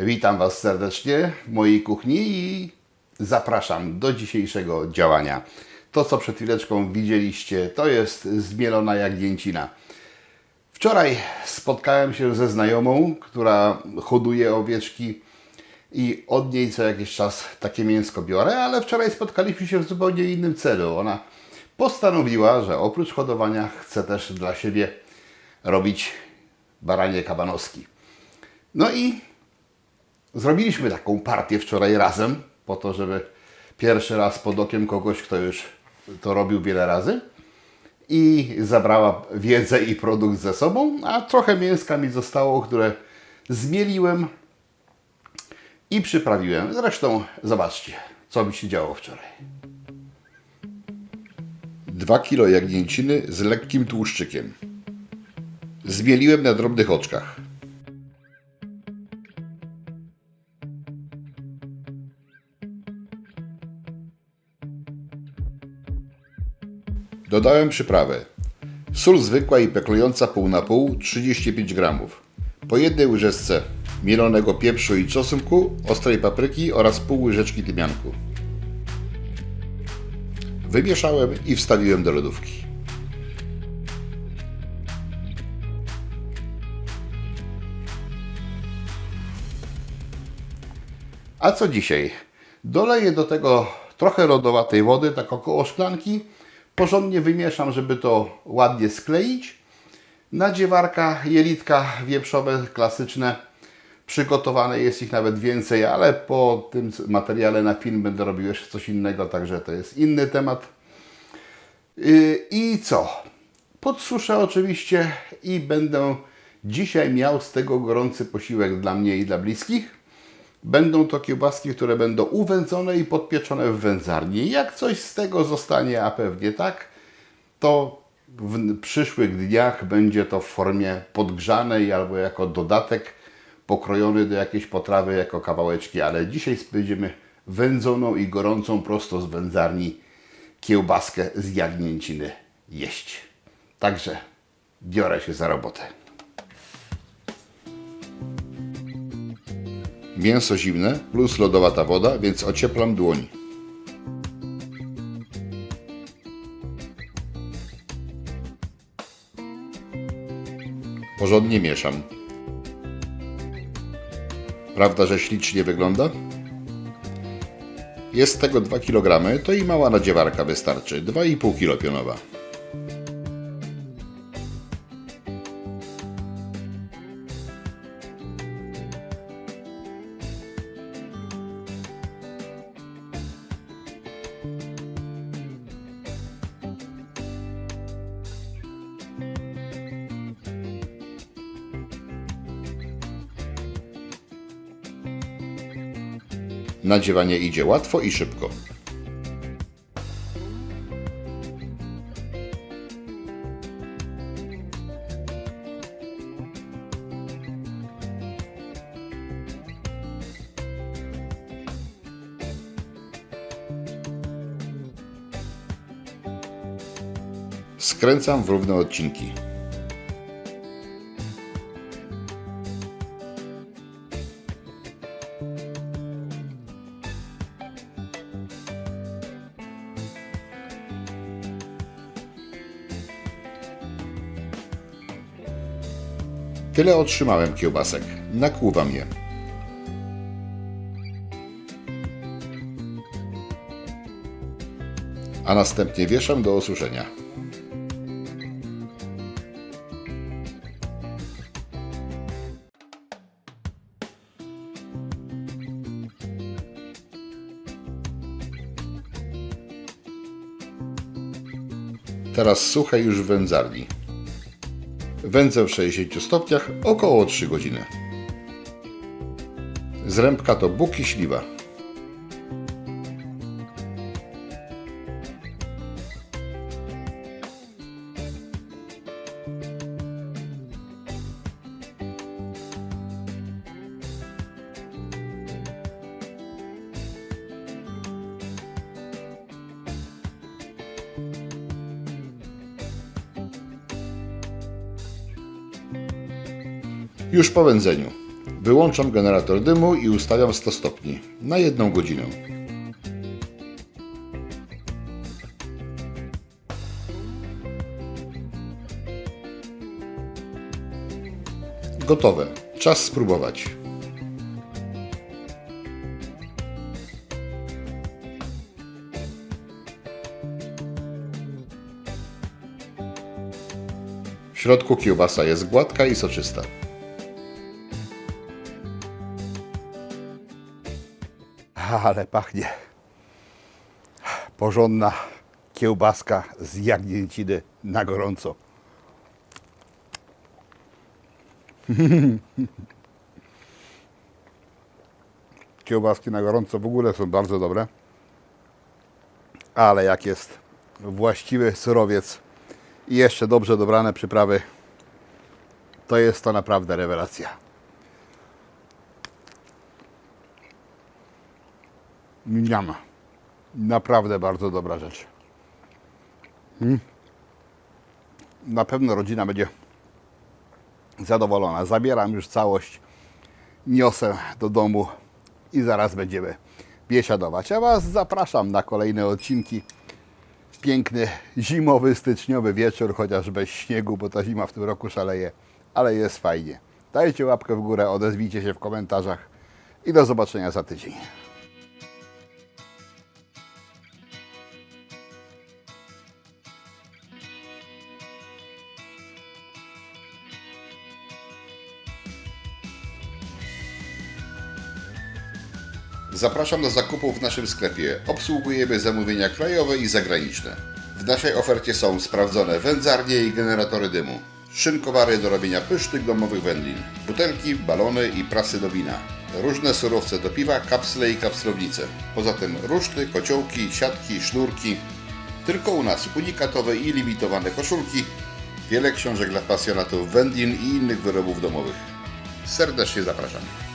Witam Was serdecznie w mojej kuchni i zapraszam do dzisiejszego działania. To, co przed chwileczką widzieliście, to jest zmielona jagnięcina. Wczoraj spotkałem się ze znajomą, która hoduje owieczki i od niej co jakiś czas takie mięsko biorę, ale wczoraj spotkaliśmy się w zupełnie innym celu. Ona postanowiła, że oprócz hodowania chce też dla siebie robić baranie kabanowski. No i zrobiliśmy taką partię wczoraj razem, po to, żeby pierwszy raz pod okiem kogoś, kto już to robił wiele razy i zabrała wiedzę i produkt ze sobą, a trochę mięska mi zostało, które zmieliłem i przyprawiłem. Zresztą zobaczcie, co mi się działo wczoraj. 2 kilo jagnięciny z lekkim tłuszczykiem. Zmieliłem na drobnych oczkach. Dodałem przyprawę. Sól zwykła i peklująca pół na pół 35 gramów. Po jednej łyżeczce mielonego pieprzu i czosnku, ostrej papryki oraz pół łyżeczki tymianku. Wymieszałem i wstawiłem do lodówki. A co dzisiaj? Doleję do tego trochę lodowatej wody, tak około szklanki. Porządnie wymieszam, żeby to ładnie skleić. Nadziewarka, jelitka wieprzowe klasyczne. Przygotowane jest ich nawet więcej, ale po tym materiale na film będę robił jeszcze coś innego, także to jest inny temat. Yy, I co? Podsuszę oczywiście i będę dzisiaj miał z tego gorący posiłek dla mnie i dla bliskich. Będą to kiełbaski, które będą uwędzone i podpieczone w wędzarni. Jak coś z tego zostanie, a pewnie tak, to w przyszłych dniach będzie to w formie podgrzanej albo jako dodatek pokrojony do jakiejś potrawy jako kawałeczki, ale dzisiaj będziemy wędzoną i gorącą prosto z wędzarni kiełbaskę z jagnięciny jeść. Także biorę się za robotę. Mięso zimne plus lodowata woda, więc ocieplam dłoń. Porządnie mieszam. Prawda, że ślicznie wygląda? Jest tego 2 kg, to i mała nadziewarka wystarczy, 2,5 kg pionowa. Nadziewanie idzie łatwo i szybko. Skręcam w równe odcinki. Tyle otrzymałem kiełbasek. Nakłuwam je. A następnie wieszam do osuszenia. Teraz suche już w wędzarni. Wędzę w 60 stopniach około 3 godziny. Zrębka to bóg i śliwa. Już po wędzeniu. Wyłączam generator dymu i ustawiam 100 stopni na jedną godzinę. Gotowe. Czas spróbować. W środku kiełbasa jest gładka i soczysta. Ale pachnie. Porządna kiełbaska z jagnięciny na gorąco. Kiełbaski na gorąco w ogóle są bardzo dobre. Ale jak jest właściwy surowiec i jeszcze dobrze dobrane przyprawy, to jest to naprawdę rewelacja. Mniam. Naprawdę bardzo dobra rzecz. Mm. Na pewno rodzina będzie zadowolona. Zabieram już całość, niosę do domu i zaraz będziemy biesiadować. A Was zapraszam na kolejne odcinki. Piękny, zimowy, styczniowy wieczór, chociaż bez śniegu, bo ta zima w tym roku szaleje, ale jest fajnie. Dajcie łapkę w górę, odezwijcie się w komentarzach i do zobaczenia za tydzień. Zapraszam do zakupów w naszym sklepie. Obsługujemy zamówienia krajowe i zagraniczne. W naszej ofercie są sprawdzone wędzarnie i generatory dymu, szynkowary do robienia pysznych domowych wędlin, butelki, balony i prasy do wina, różne surowce do piwa, kapsle i kapslownice. Poza tym ruszty, kociołki, siatki, sznurki. Tylko u nas unikatowe i limitowane koszulki, wiele książek dla pasjonatów wędlin i innych wyrobów domowych. Serdecznie zapraszam.